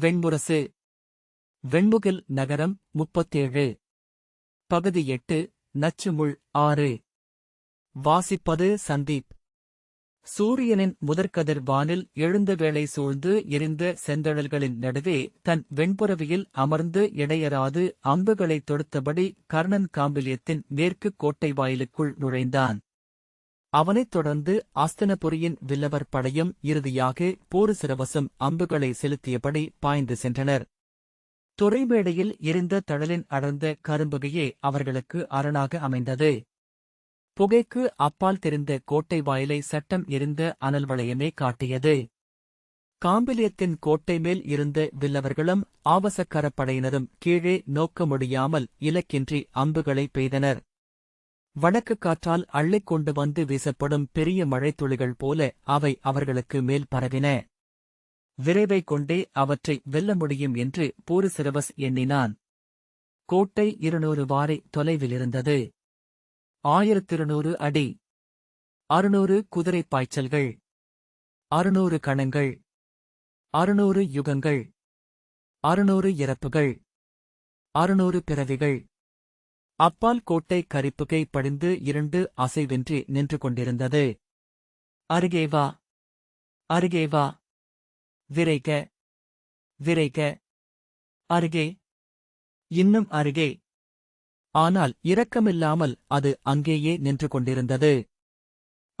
வெண்முரசு வெண்முகில் நகரம் முப்பத்தேழு. பகுதி எட்டு நச்சுமுள் ஆறு. வாசிப்பது சந்தீப். சூரியனின் முதற்கதிர் வானில் எழுந்த வேளை சூழ்ந்து எரிந்த செந்தழல்களின் நடுவே தன் வெண்புறவியில் அமர்ந்து இடையராது அம்புகளைத் தொடுத்தபடி கர்ணன் காம்பிலியத்தின் மேற்கு கோட்டை வாயிலுக்குள் நுழைந்தான். அவனைத் தொடர்ந்து ஆஸ்தனபுரியின் வில்லவர் படையும் இறுதியாக போரு சிரவசம் அம்புகளை செலுத்தியபடி பாய்ந்து சென்றனர். துறைமேடையில் எரிந்த தழலின் அடர்ந்த கரும்புகையே அவர்களுக்கு அரணாக அமைந்தது. புகைக்கு அப்பால் தெரிந்த கோட்டை வாயிலை சட்டம் எரிந்த அனல் வளையமே காட்டியது. காம்பிலியத்தின் கோட்டை மேல் இருந்த வில்லவர்களும் ஆவசக்கரப் படையினரும் கீழே நோக்க முடியாமல் இலக்கின்றி அம்புகளை பெய்தனர். வடக்கு காற்றால் அள்ளிக் கொண்டு வந்து வீசப்படும் பெரிய மழைத்துளிகள் போல அவை அவர்களுக்கு மேல் பரவின. விரைவைக் கொண்டே அவற்றை வெல்ல முடியும் என்று பூரிசிரவஸ் எண்ணினான். கோட்டை இருநூறு வாரை தொலைவிலிருந்தது. ஆயிரத்திருநூறு அடி. அறுநூறு குதிரைப் பாய்ச்சல்கள். அறுநூறு கணங்கள். அறுநூறு யுகங்கள். அறுநூறு இறப்புகள். அறுநூறு பிறவிகள். அப்பால் கோட்டை கரிப்புகை படிந்து இரண்டு அசைவின்றி நின்று கொண்டிருந்தது. அருகே வா. அருகே வா. விரைக. விரைக. அருகே. இன்னும் அருகே. ஆனால் இரக்கமில்லாமல் அது அங்கேயே நின்று கொண்டிருந்தது.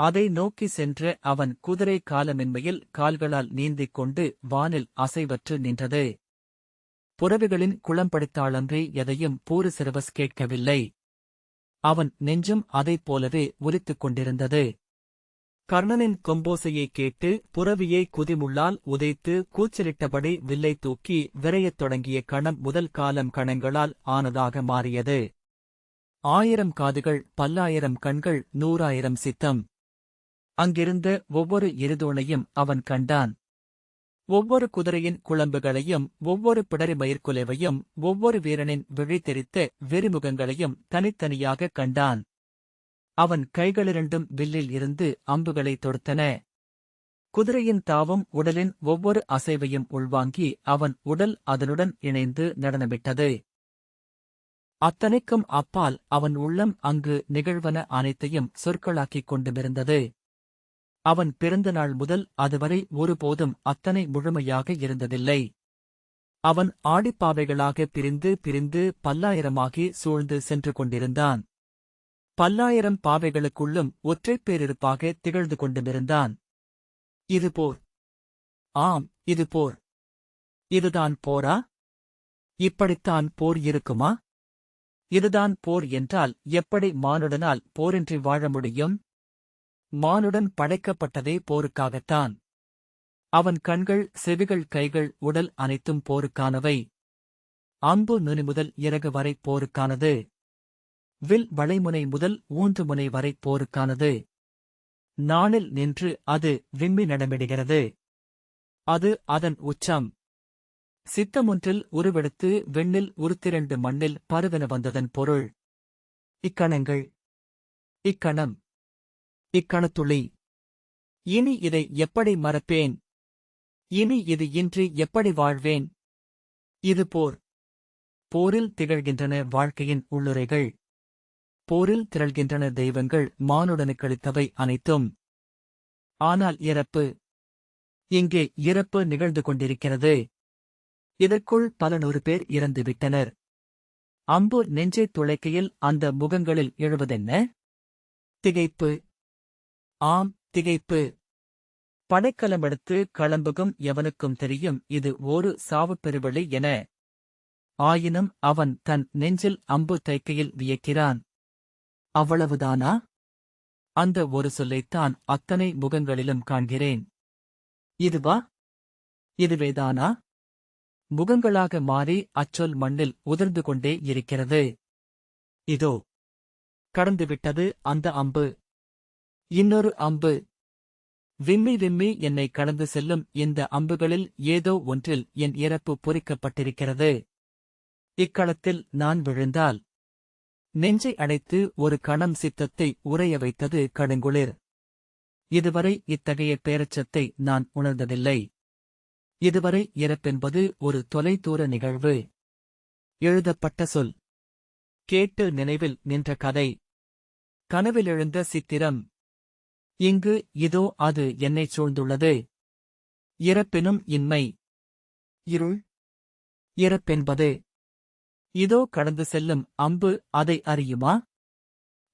அதை நோக்கி சென்ற அவன் குதிரை காலமின்மையில் கால்களால் நீந்திக் கொண்டு வானில் அசைவற்று நின்றது. புறவிகளின் குளம்படித்தாளன்றி எதையும் பூரு சிறுவஸ் கேட்கவில்லை. அவன் நெஞ்சும் அதைப் போலவே ஒலித்துக் கொண்டிருந்தது. கர்ணனின் கொம்போசையைக் கேட்டு புறவியை குதிமுள்ளால் உதைத்து கூச்சலிட்டபடி வில்லை தூக்கி விரையத் தொடங்கிய கணம் முதல் காலம் கணங்களால் ஆனதாக மாறியது. ஆயிரம் காதுகள் பல்லாயிரம் கண்கள் நூறாயிரம் சித்தம். அங்கிருந்த ஒவ்வொரு எரிதோனையும் அவன் கண்டான். ஒவ்வொரு குதிரையின் குழம்புகளையும் ஒவ்வொரு பிடரி மயிர்குலைவையும் ஒவ்வொரு வீரனின் விழி தெரித்த வெறிமுகங்களையும் தனித்தனியாகக் கண்டான். அவன் கைகளிரண்டும் வில்லில் இருந்து அம்புகளை தொடுத்தன. குதிரையின் தாவும் உடலின் ஒவ்வொரு அசைவையும் உள்வாங்கி அவன் உடல் அதனுடன் இணைந்து நடனமிட்டது. அத்தனைக்கும் அப்பால் அவன் உள்ளம் அங்கு நிகழ்வன அனைத்தையும் சொற்களாக்கிக் கொண்டுமிருந்தது அவன் பிறந்த நாள் முதல் அதுவரை ஒருபோதும் அத்தனை முழுமையாக இருந்ததில்லை. அவன் ஆடிப்பாவைகளாக பிரிந்து பிரிந்து பல்லாயிரமாகி சூழ்ந்து சென்று கொண்டிருந்தான். பல்லாயிரம் பாவைகளுக்குள்ளும் ஒற்றைப் பேரிருப்பாக திகழ்ந்து கொண்டுமிருந்தான் இது போர். ஆம் இது போர். இதுதான் போரா? இப்படித்தான் போர் இருக்குமா? இதுதான் போர் என்றால் எப்படி மானுடனால் போரின்றி வாழ முடியும்? மானுடன் படைக்கப்பட்டதே போருக்காகத்தான். அவன் கண்கள் செவிகள் கைகள் உடல் அனைத்தும் போருக்கானவை. அம்பு நுனி முதல் இறகு வரை போருக்கானது. வில் வளைமுனை முதல் ஊன்று முனை வரை போருக்கானது. நாணில் நின்று அது விம்மி நடமிடுகிறது. அது அதன் உச்சம். சித்தமொன்றில் உருவெடுத்து வெண்ணில் உருத்திரண்டு மண்ணில் பருவென வந்ததன் பொருள். இக்கணங்கள். இக்கணம். இக்கணத்துளி இனி இதை எப்படி மறப்பேன்? இனி இது இன்றி எப்படி வாழ்வேன்? இது போர். போரில் திகழ்கின்றன வாழ்க்கையின் உள்ளுரைகள். போரில் திரள்கின்றன தெய்வங்கள் மானுடனுக்களித்தவை அனைத்தும். ஆனால் இறப்பு. இங்கே இறப்பு நிகழ்ந்து கொண்டிருக்கிறது. இதற்குள் பல நூறு பேர் இறந்துவிட்டனர். அம்பு நெஞ்சைத் துளைக்கையில் அந்த முகங்களில் எழுவதென்ன? திகைப்பு. ஆம் திகைப்பு. படைக்கலமெடுத்து களம்புகும் எவனுக்கும் தெரியும் இது ஒரு சாவுப் பெருவழி என. ஆயினும் அவன் தன் நெஞ்சில் அம்பு தைக்கையில் வியக்கிறான். அவ்வளவுதானா? அந்த ஒரு சொல்லைத்தான் அத்தனை முகங்களிலும் காண்கிறேன். இதுவா? இதுவேதானா? முகங்களாக மாறி அச்சொல் மண்ணில் உதிர்ந்து கொண்டே இருக்கிறது. இதோ கடந்துவிட்டது அந்த அம்பு. இன்னொரு அம்பு. விம்மி விம்மி என்னை கடந்து செல்லும் இந்த அம்புகளில் ஏதோ ஒன்றில் என் இறப்பு பொறிக்கப்பட்டிருக்கிறது. இக்களத்தில் நான் விழுந்தால் நெஞ்சை அடைத்து ஒரு கணம் சித்தத்தை உறைய வைத்தது கடுங்குளிர். இதுவரை இத்தகைய பேரச்சத்தை நான் உணர்ந்ததில்லை. இதுவரை இறப்பென்பது ஒரு தொலைதூர நிகழ்வு. எழுதப்பட்ட சொல். கேட்டு நினைவில் நின்ற கதை. கனவிலெழுந்த சித்திரம். இங்கு இதோ அது என்னைச் சூழ்ந்துள்ளது. இறப்பினும் இன்மை. இருள். இறப்பென்பது. இதோ கடந்து செல்லும் அம்பு அதை அறியுமா?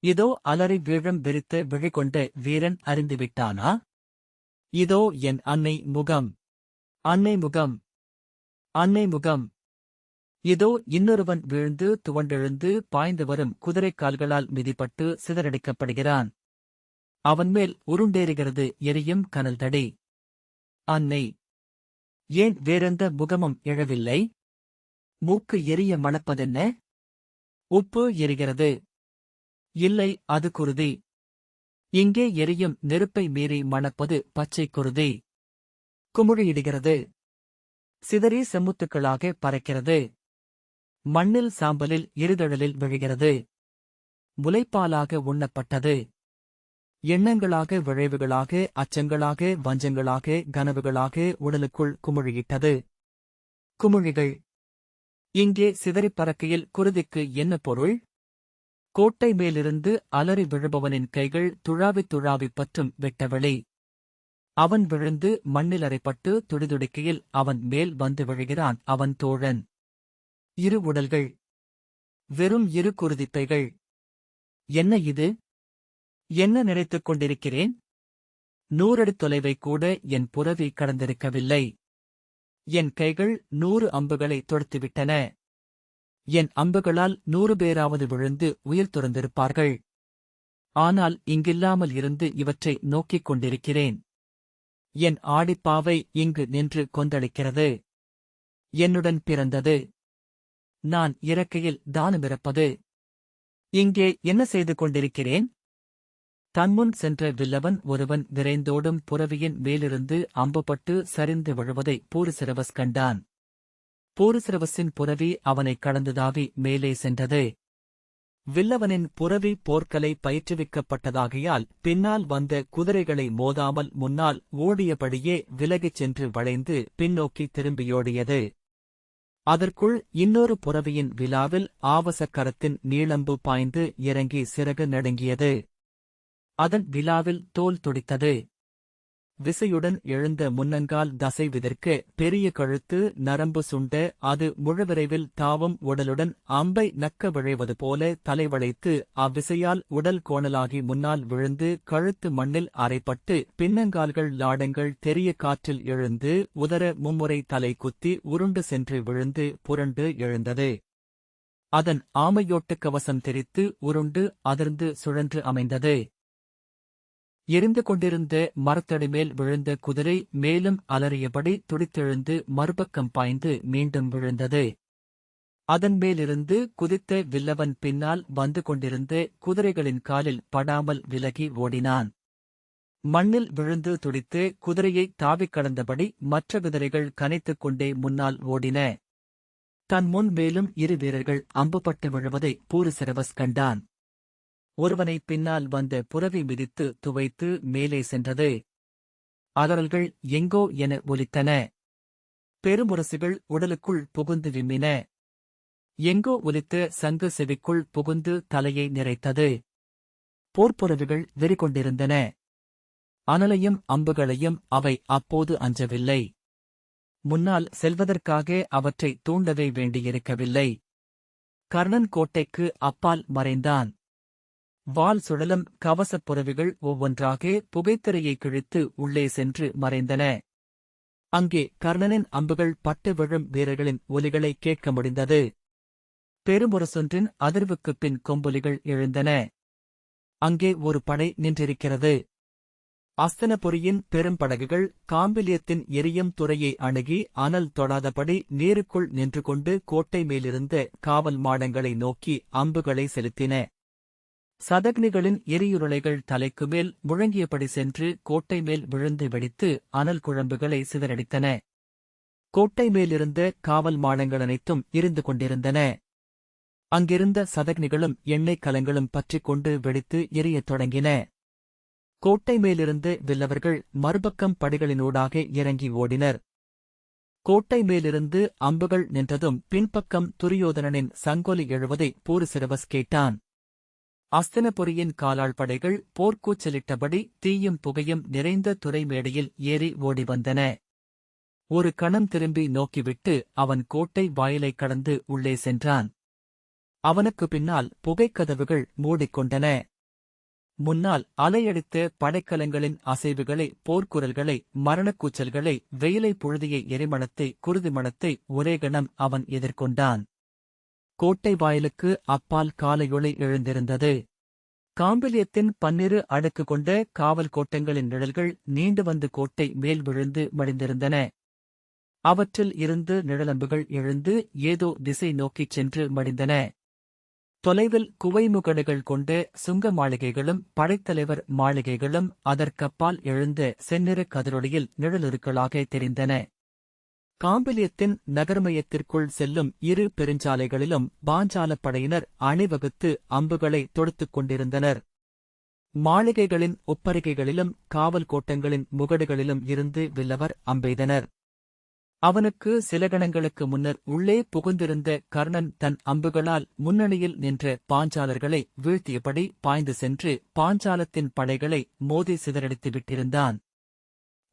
இதோ அலறி வீழம் விரித்து விழிகொண்ட வீரன் அறிந்துவிட்டானா? இதோ என் அன்னை முகம். அன்னை முகம். அன்னை முகம். இதோ இன்னொருவன் வீழ்ந்து துவண்டெழுந்து பாய்ந்து வரும் குதிரைக் கால்களால் மிதிப்பட்டு சிதறடிக்கப்படுகிறான். அவன் மேல் உருண்டேறுகிறது எரியும் கனல் தடி. அன்னை ஏன் வேறெந்த முகமும் எழவில்லை? மூக்கு எரிய மணப்பதென்ன? உப்பு எரிகிறது. இல்லை அது குருதி. இங்கே எரியும் நெருப்பை மீறி மணப்பது பச்சை குருதி. குமுழியிடுகிறது சிதறி செம்முத்துக்களாக பறக்கிறது. மண்ணில் சாம்பலில் இருதழலில் விழுகிறது. முலைப்பாலாக உண்ணப்பட்டது. எண்ணங்களாக விழைவுகளாக அச்சங்களாக வஞ்சங்களாக கனவுகளாக உடலுக்குள் குமுழியிட்டது. குமிழிகள். இங்கே சிதறிப் பறக்கையில் குருதிக்கு என்ன பொருள்? கோட்டை மேலிருந்து அலறி விழுபவனின் கைகள் துழாவித் துழாவிப் பற்றும் வெட்டவெளி அவன் விழுந்து மண்ணில் அறைப்பட்டு துடிதுடிக்கையில் அவன் மேல் வந்து விழுகிறான் அவன் தோழன். இரு உடல்கள். வெறும் இரு குருதிப்பைகள் என்ன இது? என்ன நினைத்துக் கொண்டிருக்கிறேன்? நூறடி தொலைவை கூட என் புறவி கடந்திருக்கவில்லை. என் கைகள் நூறு அம்புகளை தொடுத்துவிட்டன. என் அம்புகளால் நூறு பேராவது விழுந்து உயிர் துறந்திருப்பார்கள். ஆனால் இங்கில்லாமல் இருந்து இவற்றை நோக்கிக் கொண்டிருக்கிறேன். என் ஆடிப்பாவை இங்கு நின்று கொந்தளிக்கிறது. என்னுடன் பிறந்தது. நான் இறக்கையில் தானமிறப்பது. இங்கே என்ன செய்து கொண்டிருக்கிறேன்? தன்முன் சென்ற வில்லவன் ஒருவன் விரைந்தோடும் புறவியின் மேலிருந்து அம்புபட்டு சரிந்து விழுவதை பூரிசிரவஸ் கண்டான். பூரிசிரவஸின் புறவி அவனைக் கடந்துதாவி மேலே சென்றது. வில்லவனின் புறவி போர்க்கலை பயிற்றுவிக்கப்பட்டதாகையால் பின்னால் வந்த குதிரைகளை மோதாமல் முன்னால் ஓடியபடியே விலகிச் சென்று வளைந்து பின்னோக்கி திரும்பியோடியது. அதற்குள் இன்னொரு புறவியின் விழாவில் ஆவசக்கரத்தின் நீளம்பு பாய்ந்து இறங்கி சிறகு நடுங்கியது. அதன் விழாவில் தோல் துடித்தது. விசையுடன் எழுந்த முன்னங்கால் தசைவிதற்கு பெரிய கழுத்து நரம்பு சுண்ட அது முழுவிரைவில் தாவும் உடலுடன் அம்பை நக்க விழைவது போல தலைவளைத்து அவ்விசையால் உடல் கோணலாகி முன்னால் விழுந்து கழுத்து மண்ணில் அரைப்பட்டு பின்னங்கால்கள் லாடங்கள் தெரிய காற்றில் எழுந்து உதர மும்முறை தலை குத்தி உருண்டு சென்று விழுந்து புரண்டு எழுந்தது. அதன் ஆமையோட்டுக் கவசம் தெரித்து உருண்டு அதிர்ந்து சுழன்று அமைந்தது. எரிந்து கொண்டிருந்த மரத்தடிமேல் விழுந்த குதிரை மேலும் அலறியபடி துடித்தெழுந்து மறுபக்கம் பாய்ந்து மீண்டும் விழுந்தது. அதன் மேலிருந்து குதித்த வில்லவன் பின்னால் வந்து கொண்டிருந்த குதிரைகளின் காலில் படாமல் விலகி ஓடினான். மண்ணில் விழுந்து துடித்து குதிரையை தாவிக் கடந்தபடி மற்ற குதிரைகள் கனைத்துக் கொண்டே முன்னால் ஓடின. தன் முன் மேலும் இரு வீரர்கள் அம்புபட்டு விழுவதை பூரிசிரவஸ் கண்டான். ஒருவனை பின்னால் வந்த புறவி மிதித்து துவைத்து மேலே சென்றது. அதரல்கள் எங்கோ என ஒலித்தன. பெருமுரசுகள் உடலுக்குள் புகுந்து விம்மின. எங்கோ ஒலித்த சங்கு செவிக்குள் புகுந்து தலையை நிறைத்தது. போர்ப்புறவிகள் வெறிகொண்டிருந்தன. அனலையும் அம்புகளையும் அவை அப்போது அஞ்சவில்லை. முன்னால் செல்வதற்காக அவற்றை தூண்டவே வேண்டியிருக்கவில்லை. கர்ணன் கோட்டைக்கு அப்பால் மறைந்தான். வால் சுழலும் கவசப் புறவிகள் ஒவ்வொன்றாக புகைத்திரையை கிழித்து உள்ளே சென்று மறைந்தன. அங்கே கர்ணனின் அம்புகள் பட்டு விழும் வீரர்களின் ஒலிகளை கேட்க முடிந்தது. பெருமுரசொன்றின் அதிர்வுக்குப் பின் கொம்பொலிகள் எழுந்தன. அங்கே ஒரு படை நின்றிருக்கிறது. அஸ்தனபுரியின் பெரும்படகுகள் காம்பிலியத்தின் எரியும் துறையை அணுகி அனல் தொடாதபடி நீருக்குள் நின்று கொண்டு கோட்டை மேலிருந்த காவல் மாடங்களை நோக்கி அம்புகளை செலுத்தின. சதக்னிகளின் எரியுருளைகள் தலைக்கு மேல் முழங்கியபடி சென்று கோட்டை மேல் விழுந்து வெடித்து அனல் குழம்புகளை சிதறடித்தன. கோட்டை மேலிருந்த காவல் மாடங்கள் அனைத்தும் இருந்து கொண்டிருந்தன. அங்கிருந்த சதக்னிகளும் எண்ணெய் கலங்களும் பற்றிக் கொண்டு வெடித்து எரியத் தொடங்கின. கோட்டை மேலிருந்து வில்லவர்கள் மறுபக்கம் படிகளினூடாக இறங்கி ஓடினர். கோட்டை மேலிருந்து அம்புகள் நின்றதும் பின்பக்கம் துரியோதனனின் சங்கொலி எழுவதை பூரிசிரவஸ் கேட்டான். அஸ்தனபுரியின் காலாள் படைகள் போர்க்கூச்சலிட்டபடி தீயும் புகையும் நிறைந்த துறைமேடையில் ஏறி ஓடி வந்தன ஒரு கணம் திரும்பி நோக்கிவிட்டு அவன் கோட்டை வாயிலைக் கடந்து உள்ளே சென்றான். அவனுக்கு பின்னால் புகைக்கதவுகள் மூடிக்கொண்டன. முன்னால் அலையடித்த படைக்கலங்களின் அசைவுகளை போர்க்குரல்களை மரணக்கூச்சல்களை வெயிலை புழுதிய எரிமணத்தை குருதிமணத்தை ஒரே கணம் அவன் எதிர்கொண்டான். கோட்டை வாயிலுக்கு அப்பால் காலையொளி எழுந்திருந்தது. காம்பிலியத்தின் பன்னிரு அடுக்கு கொண்ட காவல் கோட்டங்களின் நிழல்கள் நீண்டு வந்து கோட்டை மேல் விழுந்து மடிந்திருந்தன. அவற்றில் இருந்து நிழலம்புகள் எழுந்து ஏதோ திசை நோக்கிச் சென்று மடிந்தன. தொலைவில் குவைமுகடுகள் கொண்ட சுங்க மாளிகைகளும் படைத்தலைவர் மாளிகைகளும் அதற்கப்பால் எழுந்த செந்நிற கதிரொளியில் நிழலுருக்களாக தெரிந்தன. காம்பிலியத்தின் நகர்மயத்திற்குள் செல்லும் இரு பெருஞ்சாலைகளிலும் பாஞ்சாலப் படையினர் அணிவகுத்து அம்புகளை தொடுத்துக் கொண்டிருந்தனர். மாளிகைகளின் ஒப்பரிகைகளிலும் காவல் கோட்டங்களின் முகடுகளிலும் இருந்து வில்லவர் அம்பெய்தனர். அவனுக்கு சில கணங்களுக்கு முன்னர் உள்ளே புகுந்திருந்த கர்ணன் தன் அம்புகளால் முன்னணியில் நின்ற பாஞ்சாலர்களை வீழ்த்தியபடி பாய்ந்து சென்று பாஞ்சாலத்தின் படைகளை மோதி சிதறடித்து விட்டிருந்தான்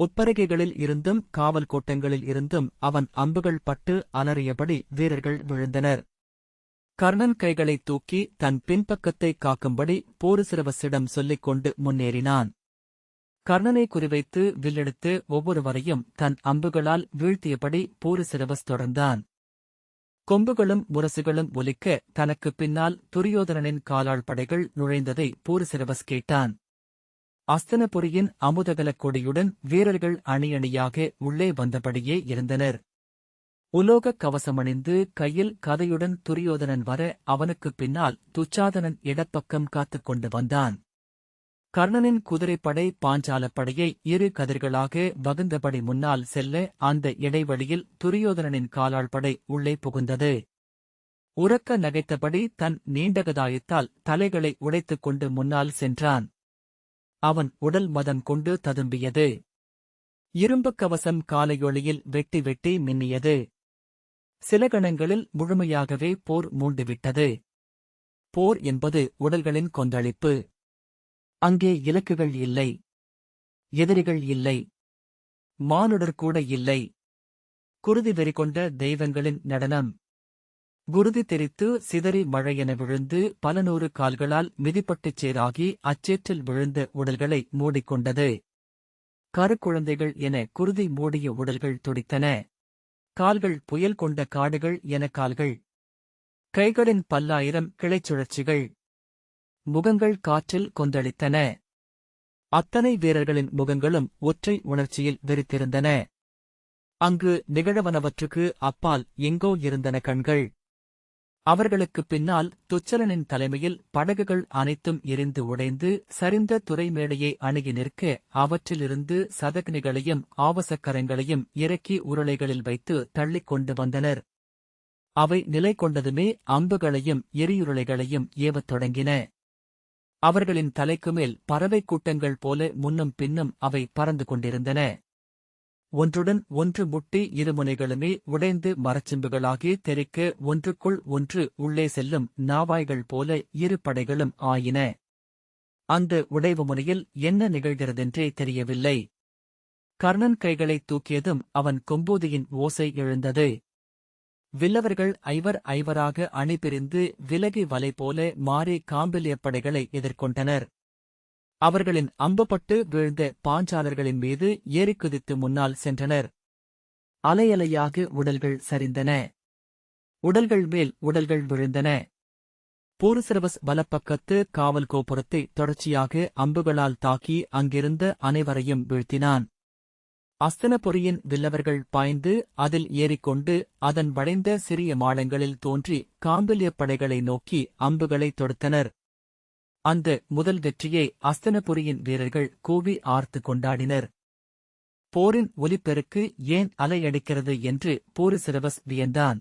உட்பருகைகளில் இருந்தும் காவல் கோட்டங்களில் இருந்தும் அவன் அம்புகள் பட்டு அலறியபடி வீரர்கள் விழுந்தனர். கர்ணன் கைகளைத் தூக்கி தன் பின்பக்கத்தை காக்கும்படி போருசிரவசிடம் சொல்லிக் கொண்டு முன்னேறினான். கர்ணனை குறிவைத்து வில்லெடுத்து ஒவ்வொருவரையும் தன் அம்புகளால் வீழ்த்தியபடி போருசிரவஸ் தொடர்ந்தான். கொம்புகளும் முரசுகளும் ஒலிக்க தனக்குப் பின்னால் துரியோதனனின் காலாள் படைகள் நுழைந்ததை போருசிரவஸ் கேட்டான். அஸ்தனபுரியின் அமுதகலக் கொடியுடன் வீரர்கள் அணியணியாக உள்ளே வந்தபடியே இருந்தனர். உலோகக் கவசமணிந்து கையில் கதையுடன் துரியோதனன் வர அவனுக்குப் பின்னால் துச்சாதனன் இடப்பக்கம் காத்துக் கொண்டு வந்தான். கர்ணனின் குதிரைப்படை பாஞ்சாலப் படையை இரு கதிர்களாக வகுந்தபடி முன்னால் செல்ல அந்த இடைவெளியில் துரியோதனனின் காலாள் படை உள்ளே புகுந்தது. உறக்க நகைத்தபடி தன் நீண்டகதாயத்தால் தலைகளை உடைத்துக் கொண்டு முன்னால் சென்றான். அவன் உடல் மதம் கொண்டு ததும்பியது. இரும்புக் கவசம் காலையொளியில் வெட்டி வெட்டி மின்னியது. சில கணங்களில் முழுமையாகவே போர் மூண்டுவிட்டது போர் என்பது உடல்களின் கொந்தளிப்பு. அங்கே இலக்குகள் இல்லை. எதிரிகள் இல்லை. மானுடர் கூட இல்லை. குருதி வெறி கொண்ட தெய்வங்களின் நடனம். குருதி தெரித்து சிதறி மழையென விழுந்து பல நூறு கால்களால் மிதிப்பட்டுச் சேராகி அச்சேற்றில் விழுந்த உடல்களை மூடிக்கொண்டது. கருக்குழந்தைகள் என குருதி மூடிய உடல்கள் துடித்தன. கால்கள் புயல் கொண்ட காடுகள் என கால்கள். கைகளின் பல்லாயிரம் கிளைச்சுழற்சிகள் முகங்கள் காற்றில் கொந்தளித்தன. அத்தனை வீரர்களின் முகங்களும் ஒற்றை உணர்ச்சியில் வெறித்திருந்தன. அங்கு நிகழவனவற்றுக்கு அப்பால் எங்கோ இருந்தன கண்கள். அவர்களுக்குப் பின்னால் துச்சலனின் தலைமையில் படகுகள் அனைத்தும் எரிந்து உடைந்து சரிந்த துறைமேடையை அணுகி நிற்க அவற்றிலிருந்து சதக்னிகளையும் ஆவசக்கரங்களையும் இறக்கி உருளைகளில் வைத்து தள்ளிக் கொண்டு வந்தனர். அவை நிலை கொண்டதுமே அம்புகளையும் எரியுருளைகளையும் ஏவத் தொடங்கின. அவர்களின் தலைக்குமேல் பறவை கூட்டங்கள் போல முன்னும் பின்னும் அவை பறந்து கொண்டிருந்தன. ஒன்றுடன் ஒன்று முட்டி இருமுனைகளுமே உடைந்து மரச்சிம்புகளாகி தெறிக்க ஒன்றுக்குள் ஒன்று உள்ளே செல்லும் நாவாய்கள் போல இரு படைகளும் ஆயின. அந்த உடைவு முனையில் என்ன நிகழ்கிறதென்றே தெரியவில்லை. கர்ணன் கைகளைத் தூக்கியதும் அவன் கொம்பூதியின் ஓசை எழுந்தது. வில்லவர்கள் ஐவர் ஐவராக அணிபிரிந்து விலகி வலை போல மாறி காம்பிலியப் படைகளை எதிர்கொண்டனர். அவர்களின் அம்புபட்டு வீழ்ந்த பாஞ்சாலர்களின் மீது ஏறிக் குதித்து முன்னால் சென்றனர். அலையலையாக உடல்கள் சரிந்தன. உடல்கள் மேல் உடல்கள் விழுந்தன. பூருசிரவஸ் வலப்பக்கத்து காவல் கோபுரத்தை தொடர்ச்சியாக அம்புகளால் தாக்கி அங்கிருந்த அனைவரையும் வீழ்த்தினான். அஸ்தனபுரியின் வில்லவர்கள் பாய்ந்து அதில் ஏறிக்கொண்டு அதன் வளைந்த சிறிய மாடங்களில் தோன்றி காம்பிலியப் படைகளை நோக்கி அம்புகளை தொடுத்தனர். அந்த முதல் வெற்றியை அஸ்தனபுரியின் வீரர்கள் கூவி ஆர்த்து கொண்டாடினர். போரின் ஒலிப்பெருக்கு ஏன் அலையடிக்கிறது என்று போரிசிரவஸ் வியந்தான்.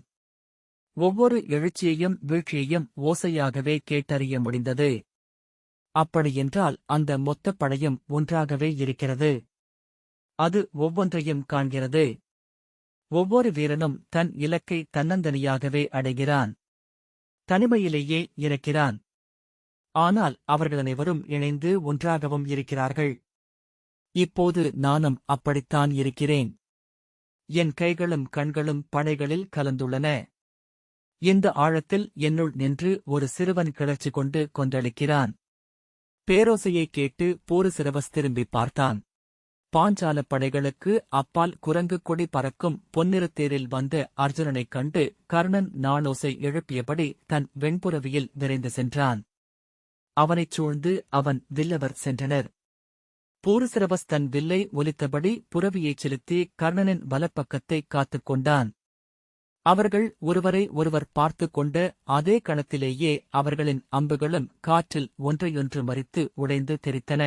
ஒவ்வொரு எழுச்சியையும் வீழ்ச்சியையும் ஓசையாகவே கேட்டறிய முடிந்தது. அப்படியென்றால் அந்த மொத்தப் படையும் ஒன்றாகவே இருக்கிறது. அது ஒவ்வொன்றையும் காண்கிறது. ஒவ்வொரு வீரனும் தன் இலக்கை தன்னந்தனியாகவே அடைகிறான். தனிமையிலேயே இறக்கிறான் ஆனால் அவர்கள் அனைவரும் இணைந்து ஒன்றாகவும் இருக்கிறார்கள். இப்போது நானும் அப்படித்தான் இருக்கிறேன். என் கைகளும் கண்களும் படைகளில் கலந்துள்ளன. இந்த ஆழத்தில் என்னுள் நின்று ஒரு சிறுவன் கிளர்ச்சி கொண்டு கொந்தளிக்கிறான். பேரோசையைக் கேட்டு போரு சிரவஸ் திரும்பி பார்த்தான். பாஞ்சால படைகளுக்கு அப்பால் குரங்கு கொடி பறக்கும் பொன்னிறத்தேரில் வந்த அர்ஜுனனைக் கண்டு கர்ணன் நாணோசை எழுப்பியபடி தன் வெண்புறவியில் விரைந்து சென்றான். அவனைச் சூழ்ந்து அவன் வில்லவர் சென்றனர். பூருசிரவஸ் தன் வில்லை ஒலித்தபடி புறவியைச் செலுத்தி கர்ணனின் வலப்பக்கத்தை காத்துக் கொண்டான். அவர்கள் ஒருவரை ஒருவர் பார்த்துக் கொண்ட அதே கணத்திலேயே அவர்களின் அம்புகளும் காற்றில் ஒன்றையொன்று மறித்து உடைந்து தெரித்தன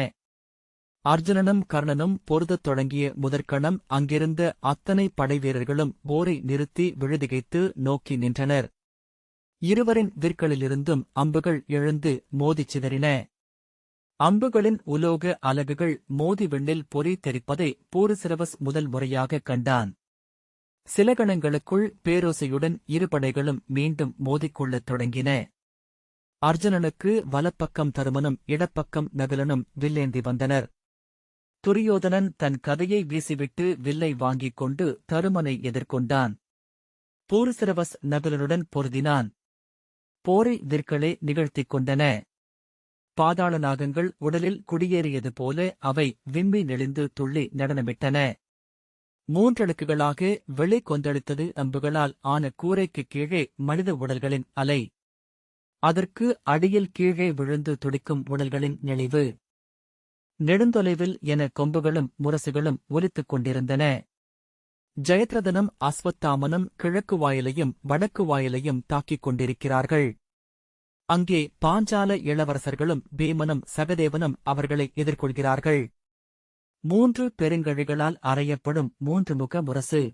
அர்ஜுனனும் கர்ணனும் பொருதத் தொடங்கிய முதற்கணம் அங்கிருந்த அத்தனை படைவீரர்களும் போரை நிறுத்தி விழுதிகைத்து நோக்கி நின்றனர். இருவரின் விற்களிலிருந்தும் அம்புகள் எழுந்து மோதிச் சிதறின. அம்புகளின் உலோக அலகுகள் மோதி விண்ணில் பொறி தெரிப்பதை பூரிசிரவஸ் முதல் முறையாக கண்டான். சில கணங்களுக்குள் பேரோசையுடன் இரு படைகளும் மீண்டும் மோதிக்கொள்ளத் தொடங்கின. அர்ஜுனனுக்கு வலப்பக்கம் தருமனும் இடப்பக்கம் நகுலனும் வில்லேந்தி வந்தனர். துரியோதனன் தன் கதையை வீசிவிட்டு வில்லை வாங்கிக் கொண்டு தருமனை எதிர்கொண்டான். பூரிசிரவஸ் நகுலனுடன் பொருதினான் போரை விற்களே நிகழ்த்திக் கொண்டன. பாதாள நாகங்கள் உடலில் குடியேறியது போல அவை விம்மி நெளிந்து துள்ளி நடனமிட்டன. மூன்றடுக்குகளாக வெளி கொந்தளித்தது அம்புகளால் ஆன கூரைக்குக் கீழே மனித உடல்களின் அலை. அதற்கு அடியில் கீழே விழுந்து துடிக்கும் உடல்களின் நெளிவு. நெடுந்தொலைவில் என கொம்புகளும் முரசுகளும் ஒலித்துக் கொண்டிருந்தன. ஜெயத்ரதனும் அஸ்வத்தாமனும் கிழக்கு வாயிலையும் வடக்கு வாயிலையும் தாக்கிக் கொண்டிருக்கிறார்கள். அங்கே பாஞ்சால இளவரசர்களும் பீமனும் சகதேவனும் அவர்களை எதிர்கொள்கிறார்கள். மூன்று பெருங்கழிகளால் அறையப்படும் மூன்று முக முரசு.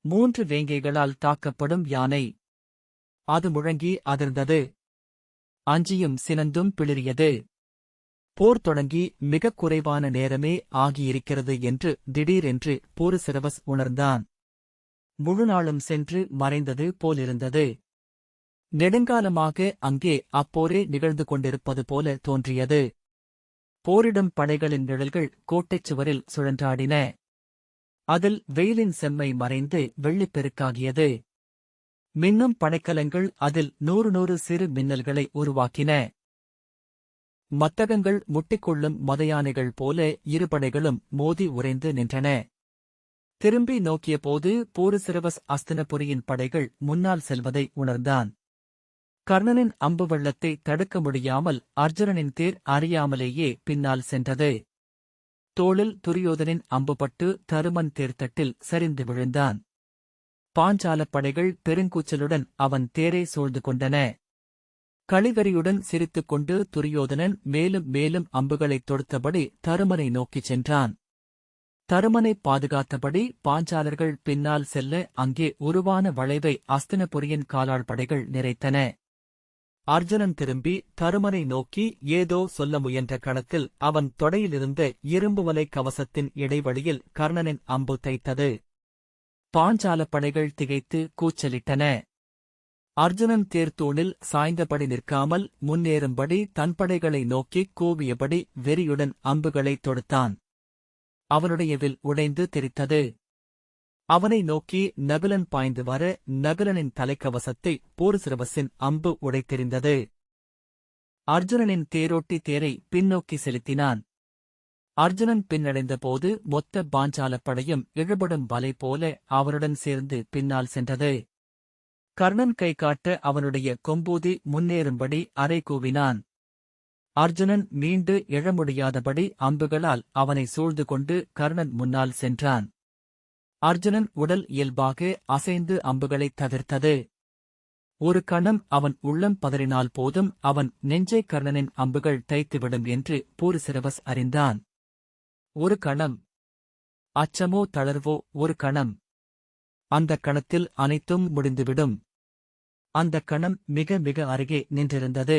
மூன்று வேங்கைகளால் தாக்கப்படும் யானை. அது முழங்கி அதிர்ந்தது. அஞ்சியும் சினந்தும் பிளிரியது போர் தொடங்கி மிகக் குறைவான நேரமே ஆகியிருக்கிறது என்று திடீரென்று போருசிரவஸ் உணர்ந்தான். முழுநாளும் சென்று மறைந்தது போலிருந்தது. நெடுங்காலமாக அங்கே அப்போரே நிகழ்ந்து கொண்டிருப்பது போல தோன்றியது. போரிடும் படைகளின் நிழல்கள் கோட்டைச் சுவரில் சுழன்றாடின. அதில் வெயிலின் செம்மை மறைந்து வெள்ளிப்பெருக்காகியது மின்னும் படைக்கலங்கள் அதில் நூறு நூறு சிறு மின்னல்களை உருவாக்கின. மத்தகங்கள் முட்டிக்கொள்ளும் மதையானைகள் போல இரு படைகளும் மோதி உறைந்து நின்றன. திரும்பி நோக்கியபோது பூரசிரவஸ் அஸ்தினபுரியின் படைகள் முன்னால் செல்வதை உணர்ந்தான். கர்ணனின் அம்பு வெள்ளத்தை தடுக்க முடியாமல் அர்ஜுனனின் தேர் அறியாமலேயே பின்னால் சென்றது. தோளில் துரியோதனின் அம்புபட்டு தருமன் தேர்த்தட்டில் சரிந்து விழுந்தான். பாஞ்சாலப் படைகள் பெருங்கூச்சலுடன் அவன் தேரை சூழ்ந்து கொண்டன. கழிவறியுடன் சிரித்துக் கொண்டு துரியோதனன் மேலும் மேலும் அம்புகளைத் தொடுத்தபடி தருமனை நோக்கிச் சென்றான். தருமனை பாதுகாத்தபடி பாஞ்சாலர்கள் பின்னால் செல்ல அங்கே உருவான வளைவை அஸ்தினபுரியின் காலாள் படைகள் நிறைத்தன. அர்ஜுனன் திரும்பி தருமனை நோக்கி ஏதோ சொல்ல முயன்ற கணத்தில் அவன் தொடையிலிருந்த இரும்பு வலை கவசத்தின் இடைவெளியில் கர்ணனின் அம்பு தைத்தது. பாஞ்சாலப் படைகள் திகைத்து கூச்சலிட்டன. அர்ஜுனன் தேர்த்தூணில் சாய்ந்தபடி நிற்காமல் முன்னேறும்படி தன் படைகளை நோக்கிக் கூவியபடி வெறியுடன் அம்புகளைத் தொடுத்தான். அவனுடைய வில் உடைந்து தெரித்தது. அவனை நோக்கி நகுலன் பாய்ந்து வர நகுலனின் தலைக்கவசத்தை போர்சிரவசின் அம்பு உடைத்தெறிந்தது. அர்ஜுனனின் தேரோட்டி தேரை பின்னோக்கி செலுத்தினான். அர்ஜுனன் பின்னடைந்தபோது மொத்த பாஞ்சாலப் படையும் இழுபடும் வலை போல அவருடன் சேர்ந்து பின்னால் சென்றது. கர்ணன் கை காட்ட அவனுடைய கொம்பூதி முன்னேறும்படி அறை கூவினான். அர்ஜுனன் மீண்டு எழ முடியாதபடி அம்புகளால் அவனை சூழ்ந்து கொண்டு கர்ணன் முன்னால் சென்றான். அர்ஜுனன் உடல் இயல்பாக அசைந்து அம்புகளைத் தவிர்த்தது. ஒரு கணம் அவன் உள்ளம் பதறினால் போதும் அவன் நெஞ்சை கர்ணனின் அம்புகள் தைத்துவிடும் என்று பூரிசிரவஸ் அறிந்தான். ஒரு கணம். அச்சமோ தளர்வோ ஒரு கணம். அந்த கணத்தில் அனைத்தும் முடிந்துவிடும். அந்த கணம் மிக மிக அருகே நின்றிருந்தது.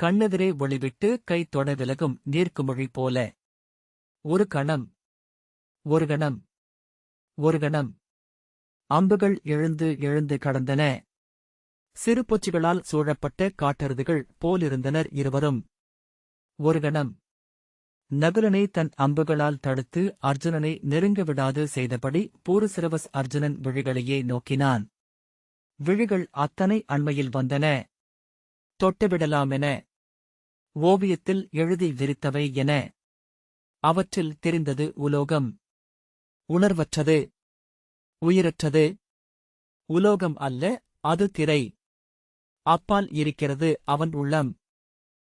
கண்ணெதிரே ஒளிவிட்டு கை தொட விலகும் நீர்க்குமொழி போல. ஒரு கணம். ஒரு கணம். ஒரு கணம். அம்புகள் எழுந்து எழுந்து கடந்தன. சிறுபொச்சிகளால் சூழப்பட்ட காட்டருதுகள் போலிருந்தனர் இருவரும். ஒரு கணம். நகுலனை தன் அம்புகளால் தடுத்து அர்ஜுனனை நெருங்க விடாது செய்தபடி பூருசிரவஸ் அர்ஜுனன் விழிகளையே நோக்கினான். விழிகள் அத்தனை அண்மையில் வந்தன. தொட்டுவிடலாமென. ஓவியத்தில் எழுதி விரித்தவை என. அவற்றில் தெரிந்தது உலோகம். உணர்வற்றது. உயிரற்றது. உலோகம் அல்ல அது திரை. அப்பால் இருக்கிறது அவன் உள்ளம்.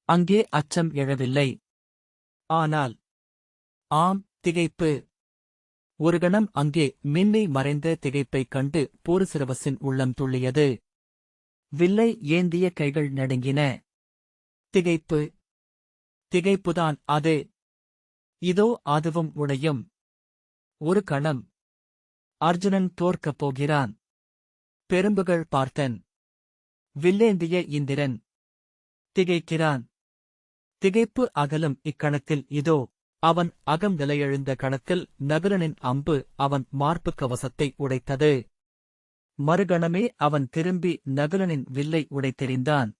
அங்கே அச்சம் எழவில்லை. ஆனால் ஆம் திகைப்பு. ஒரு கணம் அங்கே மின்னை மறைந்த திகைப்பைக் கண்டு போருசிரவசின் உள்ளம் துள்ளியது. வில்லை ஏந்திய கைகள் நடுங்கின. திகைப்பு. திகைப்புதான் அது. இதோ அதுவும் உடையும். ஒரு கணம். அர்ஜுனன் தோற்கப் போகிறான். பெரும்புகள் பார்த்தன். வில்லேந்திய இந்திரன். திகைக்கிறான். திகைப்பு அகலும் இக்கணத்தில் இதோ. அவன் அகம் நிலையெழுந்த கணத்தில் நகுலனின் அம்பு அவன் மார்புக் கவசத்தை உடைத்தது. மறுகணமே அவன் திரும்பி நகுலனின் வில்லை உடைத்தெறிந்தான்.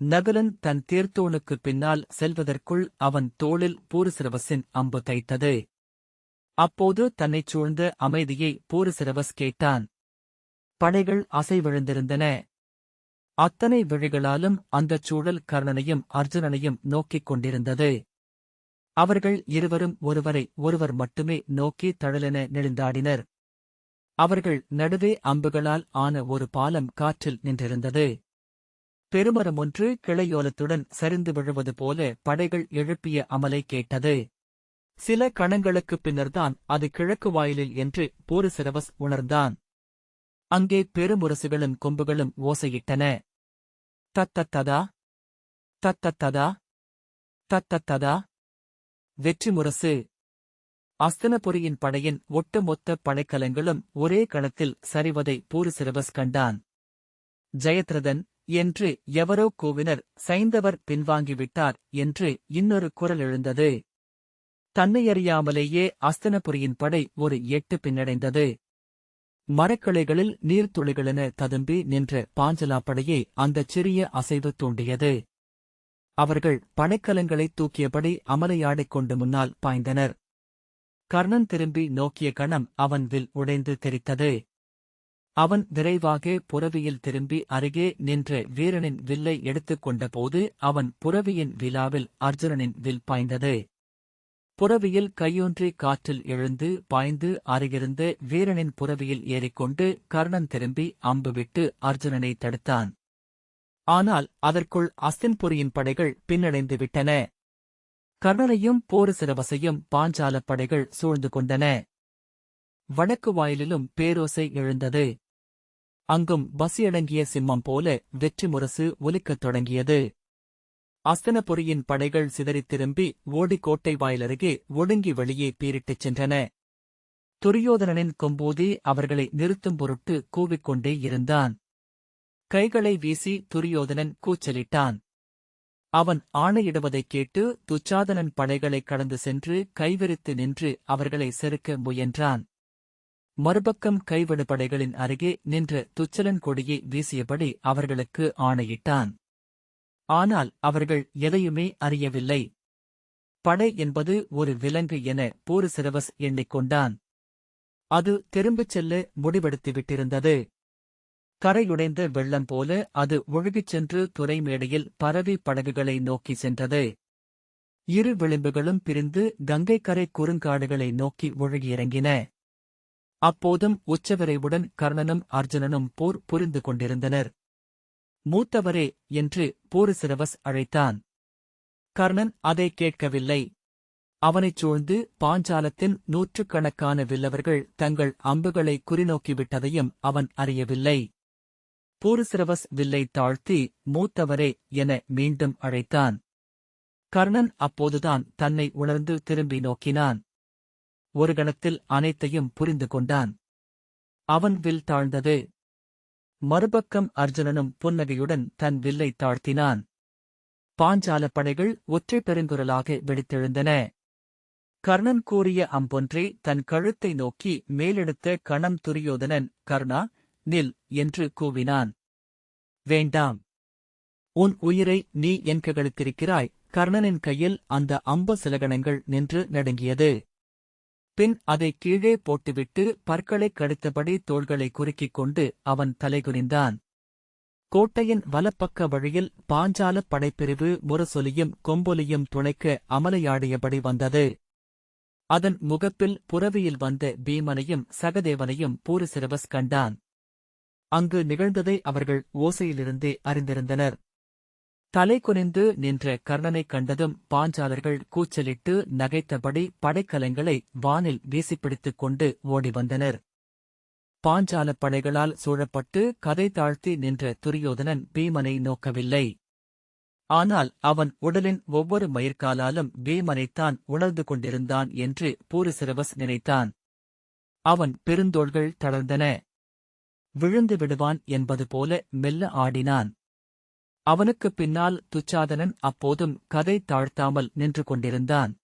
நகுலன் தன் தேர்த்தோனுக்குப் பின்னால் செல்வதற்குள் அவன் தோளில் பூரசிரவசின் அம்பு தைத்தது. அப்போது தன்னைச் சூழ்ந்த அமைதியை பூரசிரவஸ் கேட்டான். படைகள் அசைவிழுந்திருந்தன அத்தனை விழிகளாலும் அந்தச் சூழல் கர்ணனையும் அர்ஜுனனையும் நோக்கிக் கொண்டிருந்தது. அவர்கள் இருவரும் ஒருவரை ஒருவர் மட்டுமே நோக்கி தழலென நெழுந்தாடினர். அவர்கள் நடுவே அம்புகளால் ஆன ஒரு பாலம் காற்றில் நின்றிருந்தது. பெருமரம் ஒன்று கிளையோலத்துடன் சரிந்து விழுவது போல படைகள் எழுப்பிய அமலை கேட்டது. சில கணங்களுக்குப் பின்னர்தான் அது கிழக்கு வாயிலில் என்று போருசிரவஸ் உணர்ந்தான். அங்கே பெருமுரசுகளும் கொம்புகளும் ஓசையிட்டன. தத்தத்ததா? தத்தத்ததா? தத்தத்ததா? வெற்றி முரசு அஸ்தனபுரியின் படையின் ஒட்டுமொத்த படைக்கலங்களும் ஒரே களத்தில் சரிவதை பூருசிரவஸ் கண்டான். ஜெயத்ரதன் என்று எவரோ கூவினர் சைந்தவர் பின்வாங்கிவிட்டார் என்று இன்னொரு குரல் எழுந்தது. தன்னையறியாமலேயே அஸ்தனபுரியின் படை ஒரு எட்டு பின்னடைந்தது. மரக்கிளைகளில் நீர்த்துளிகளென ததும்பி நின்ற பாஞ்சலா படையே அந்தச் சிறிய அசைவு தூண்டியது. அவர்கள் படைக்கலங்களைத் தூக்கியபடி அமலையாடிக் கொண்டு முன்னால் பாய்ந்தனர். கர்ணன் திரும்பி நோக்கிய கணம் அவன் வில் உடைந்து தெரித்தது. அவன் விரைவாக புறவியில் திரும்பி அருகே நின்ற வீரனின் வில்லை எடுத்துக் கொண்டபோது அவன் புறவியின் விழாவில் அர்ஜுனனின் வில் பாய்ந்தது. புறவியில் கையொன்றி காற்றில் எழுந்து பாய்ந்து அருகிருந்த வீரனின் புறவியில் ஏறிக்கொண்டு கர்ணன் திரும்பி அம்பு விட்டு அர்ஜுனனை தடுத்தான். ஆனால் அதற்குள் அஸ்தின்புரியின் படைகள் பின்னடைந்து விட்டன. கர்ணனையும் போருசிரவசையும் பாஞ்சாலப் படைகள் சூழ்ந்து கொண்டன. வடக்கு வாயிலிலும் பேரோசை எழுந்தது. அங்கும் பசியடங்கிய சிம்மம் போல வெற்றி முரசு ஒலிக்கத் தொடங்கியது. அஸ்தனபுரியின் படைகள் சிதறித் திரும்பி ஓடி கோட்டை வாயிலருகே ஒடுங்கி வெளியே பீரிட்டுச் சென்றன. துரியோதனனின் கொம்பூதி அவர்களை நிறுத்தும் பொருட்டு கூவிக்கொண்டே இருந்தான். கைகளை வீசி துரியோதனன் கூச்சலிட்டான். அவன் ஆணையிடுவதைக் கேட்டு துச்சாதனன் படைகளைக் கடந்து சென்று கைவிரித்து நின்று அவர்களை செருக்க முயன்றான். மறுபக்கம் கைவிடு படைகளின் அருகே நின்ற துச்சலன் கொடியை வீசியபடி அவர்களுக்கு ஆணையிட்டான். ஆனால் அவர்கள் எதையுமே அறியவில்லை. படை என்பது ஒரு விலங்கு என பூருசிரவஸ் எண்ணிக்கொண்டான். அது திரும்பிச் செல்ல முடிவெடுத்துவிட்டிருந்தது. கரையுடைந்த வெள்ளம் போல அது ஒழுகிச் சென்று துறைமேடையில் பரவி படகுகளை நோக்கி சென்றது. இரு விளிம்புகளும் பிரிந்து கங்கைக்கரை குறுங்காடுகளை நோக்கி ஒழுகியிறங்கின அப்போதும் உச்சவரைவுடன் கர்ணனும் அர்ஜுனனும் போர் புரிந்து கொண்டிருந்தனர். மூத்தவரே என்று போருசிரவஸ் அழைத்தான். கர்ணன் அதை கேட்கவில்லை. அவனைச் சூழ்ந்து பாஞ்சாலத்தின் நூற்றுக்கணக்கான வில்லவர்கள் தங்கள் அம்புகளை குறிநோக்கிவிட்டதையும் அவன் அறியவில்லை. பூரிசிரவஸ் வில்லை தாழ்த்தி மூத்தவரே என மீண்டும் அழைத்தான். கர்ணன் அப்போதுதான் தன்னை உணர்ந்து திரும்பி நோக்கினான். ஒரு கணத்தில் அனைத்தையும் புரிந்து கொண்டான். அவன் வில் தாழ்ந்தது. மறுபக்கம் அர்ஜுனனும் புன்னகையுடன் தன் வில்லை தாழ்த்தினான். பாஞ்சாலப் படைகள் ஒற்றை பெருங்குரலாக வெடித்தெழுந்தன. கர்ணன் கூறிய அம்பொன்றே தன் கழுத்தை நோக்கி மேலெடுத்த கணம் துரியோதனன் கர்ணா நில் என்று கூவினான். வேண்டாம். உன் உயிரை நீ என் கழுத்திருக்கிறாய் கர்ணனின் கையில் அந்த அம்ப சிலகணங்கள் நின்று நடுங்கியது. பின் அதை கீழே போட்டுவிட்டு பற்களைக் கடித்தபடி தோள்களை குறுக்கிக் கொண்டு அவன் தலைகுனிந்தான். கோட்டையின் வலப்பக்க வழியில் பாஞ்சால படைப்பிரிவு முரசொலியும் கொம்பொலியும் துணைக்க அமலையாடியபடி வந்தது. அதன் முகப்பில் புறவியில் வந்த பீமனையும் சகதேவனையும் பூரிசிரவஸ் கண்டான். அங்கு நிகழ்ந்ததை அவர்கள் ஓசையிலிருந்தே அறிந்திருந்தனர். தலை குனிந்து நின்ற கர்ணனைக் கண்டதும் பாஞ்சாலர்கள் கூச்சலிட்டு நகைத்தபடி படைக்கலங்களை வானில் வீசிப்பிடித்துக் கொண்டு ஓடி வந்தனர். பாஞ்சாலப் படைகளால் சூழப்பட்டு கதை தாழ்த்தி நின்ற துரியோதனன் பீமனை நோக்கவில்லை. ஆனால் அவன் உடலின் ஒவ்வொரு மயிர்காலாலும் பீமனைத்தான் உணர்ந்து கொண்டிருந்தான் என்று பூரிசிரவஸ் நினைத்தான். அவன் பெருந்தோள்கள் தளர்ந்தன. விழுந்து விடுவான் என்பது போல மெல்ல ஆடினான். அவனுக்குப் பின்னால் துச்சாதனன் அப்போதும் கதை தாழ்த்தாமல் நின்று கொண்டிருந்தான்.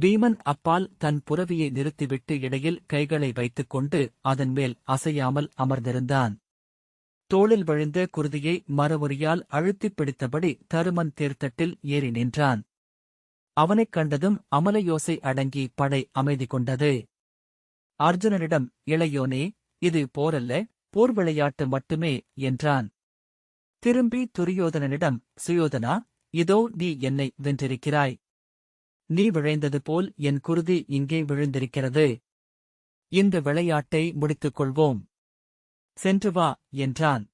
பீமன் அப்பால் தன் புறவியை நிறுத்திவிட்டு இடையில் கைகளை வைத்துக் கொண்டு அதன் மேல் அசையாமல் அமர்ந்திருந்தான். தோளில் விழுந்த குருதியை மரமுறியால் அழுத்திப் பிடித்தபடி தருமன் தேர்த்தட்டில் ஏறி நின்றான். அவனைக் கண்டதும் அமலயோசை அடங்கி படை அமைதி கொண்டது. அர்ஜுனனிடம் இளையோனே இது போரல்ல போர் விளையாட்டு மட்டுமே என்றான். திரும்பி துரியோதனனிடம் சுயோதனா இதோ நீ என்னை வென்றிருக்கிறாய். நீ விழைந்தது போல் என் குருதி இங்கே விழுந்திருக்கிறது. இந்த விளையாட்டை முடித்துக் கொள்வோம். சென்று வா என்றான்.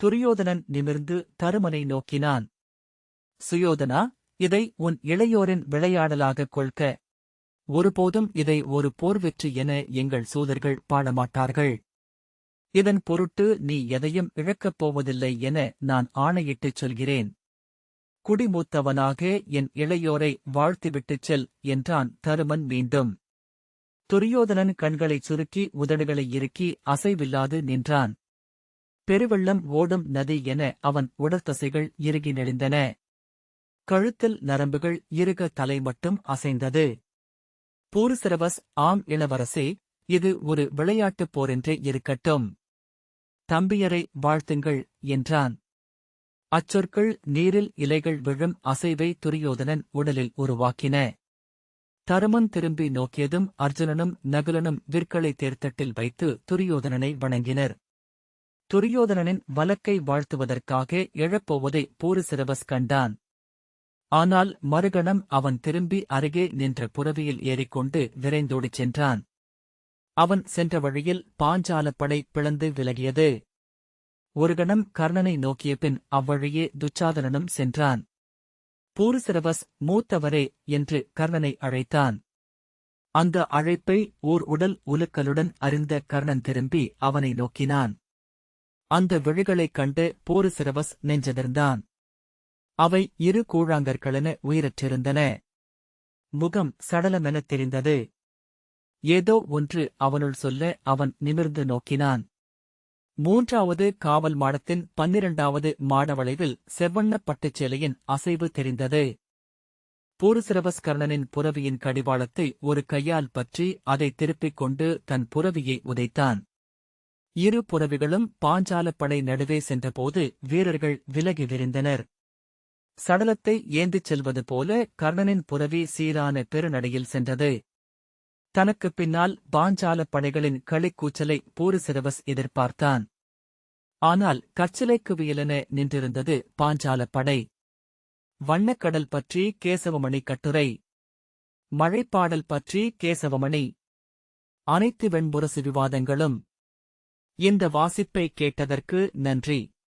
துரியோதனன் நிமிர்ந்து தருமனை நோக்கினான். சுயோதனா இதை உன் இளையோரின் விளையாடலாகக் கொள்க. ஒருபோதும் இதை ஒரு போர் வெற்றி என எங்கள் சூதர்கள் பாடமாட்டார்கள். இதன் பொருட்டு நீ எதையும் இழக்கப் போவதில்லை என நான் ஆணையிட்டுச் சொல்கிறேன். குடிமூத்தவனாக என் இளையோரை வாழ்த்திவிட்டுச் செல் என்றான் தருமன் மீண்டும். துரியோதனன் கண்களைச் சுருக்கி உதடுகளை இறுக்கி அசைவில்லாது நின்றான். பெருவெள்ளம் ஓடும் நதி என அவன் உடற்தசைகள் இறுகி நெளிந்தன. கழுத்தில் நரம்புகள் இறுக தலை மட்டும் அசைந்தது. பூருசிரவஸ் ஆம் இளவரசே இது ஒரு விளையாட்டுப் போரென்றே இருக்கட்டும். தம்பியரை வாழ்த்துங்கள் என்றான். அச்சொற்கள் நீரில் இலைகள் விழும் அசைவை துரியோதனன் உடலில் உருவாக்கின. தருமன் திரும்பி நோக்கியதும் அர்ஜுனனும் நகுலனும் விற்களை தேர்த்தட்டில் வைத்து துரியோதனனை வணங்கினர். துரியோதனனின் வலக்கை வாழ்த்துவதற்காக எழப்போவதை பூரிசிரவஸ் கண்டான். ஆனால் மறுகணம் அவன் திரும்பி அருகே நின்ற புறவியில் ஏறிக்கொண்டு விரைந்தோடிச் சென்றான். அவன் சென்ற வழியில் பாஞ்சாலப்படை பிளந்து விலகியது. ஒரு கணம் கர்ணனை நோக்கிய பின் அவ்வழியே துச்சாதனனும் சென்றான். பூருசிரவஸ் மூத்தவரே என்று கர்ணனை அழைத்தான். அந்த அழைப்பை ஓர் உடல் உலுக்கலுடன் அறிந்த கர்ணன் திரும்பி அவனை நோக்கினான். அந்த விழிகளைக் கண்டு பூருசிரவஸ் நெஞ்சதிர்ந்தான். அவை இரு கூழாங்கற்களென உயிரற்றிருந்தன. முகம் சடலமெனத் தெரிந்தது. ஏதோ ஒன்று அவனுள் சொல்ல அவன் நிமிர்ந்து நோக்கினான். மூன்றாவது காவல் மாடத்தின் பன்னிரண்டாவது மாட வளைவில் செவ்வண்ணப் பட்டுச் சேலையின் அசைவு தெரிந்தது. பூருசிரவஸ்கர்ணனின் புறவியின் கடிவாளத்தை ஒரு கையால் பற்றி அதை திருப்பிக் கொண்டு தன் புறவியை உதைத்தான். இரு புறவிகளும் பாஞ்சாலப் படை நடுவே சென்றபோது வீரர்கள் விலகி விரிந்தனர். சடலத்தை ஏந்திச் செல்வது போல கர்ணனின் புறவி சீரான பெருநடையில் சென்றது. தனக்குப் பின்னால் பாஞ்சாலப் படைகளின் களிக்கூச்சலை பூரிசிரவஸ் எதிர்பார்த்தான். ஆனால் கச்சிலைக்கு வியலென நின்றிருந்தது பாஞ்சாலப் படை. வண்ணக்கடல் பற்றி கேசவமணி கட்டுரை. மழைப்பாடல் பற்றி கேசவமணி. அனைத்து வெண்புரசு விவாதங்களும். இந்த வாசிப்பை கேட்டதற்கு நன்றி.